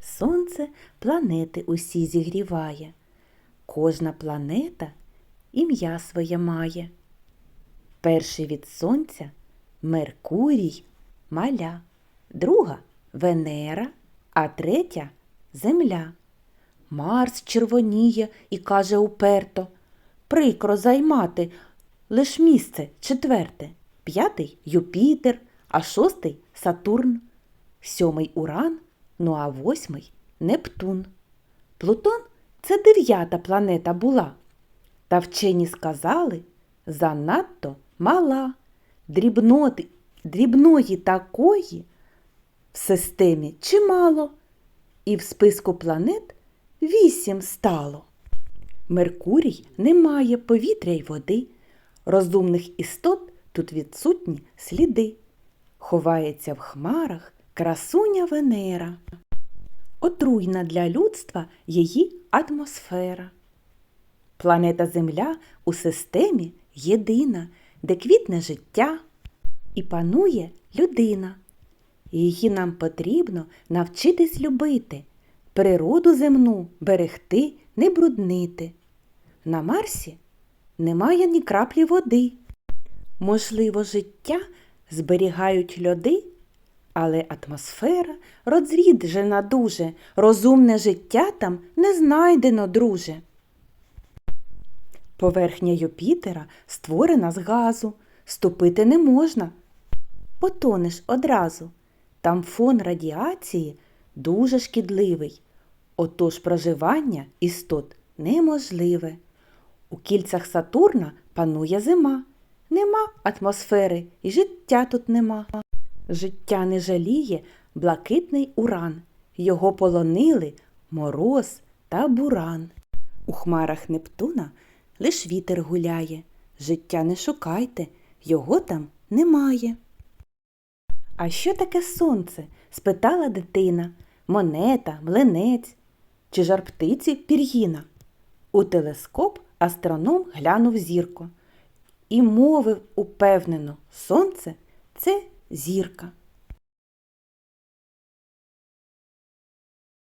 Сонце планети усі зігріває. Кожна планета ім'я своє має. Перший від сонця Меркурій, Маля, друга Венера, а третя Земля. Марс червоніє і каже уперто Прикро займати лиш місце четверте, п'ятий Юпітер, а шостий Сатурн, сьомий Уран, ну а восьмий Нептун. Плутон це дев'ята планета була. Та вчені сказали занадто мала. Дрібноти, дрібної такої в системі чимало, і в списку планет вісім стало. Меркурій не має повітря й води. Розумних істот тут відсутні сліди. Ховається в хмарах красуня Венера. Отруйна для людства її атмосфера. Планета Земля у системі єдина, де квітне життя і панує людина. Її нам потрібно навчитись любити, природу земну берегти, не бруднити. На Марсі немає ні краплі води. Можливо, життя зберігають льоди, але атмосфера розріджена дуже, розумне життя там не знайдено, друже. Поверхня Юпітера створена з газу, ступити не можна, потонеш одразу. Там фон радіації дуже шкідливий, отож проживання істот неможливе. У кільцях Сатурна панує зима, нема атмосфери і життя тут нема. Життя не жаліє блакитний уран, його полонили мороз та буран. У хмарах Нептуна лиш вітер гуляє, життя не шукайте, його там немає. А що таке сонце? спитала дитина. Монета, млинець чи жар птиці пір'їна. У телескоп астроном глянув зірку і мовив упевнено, сонце це зірка.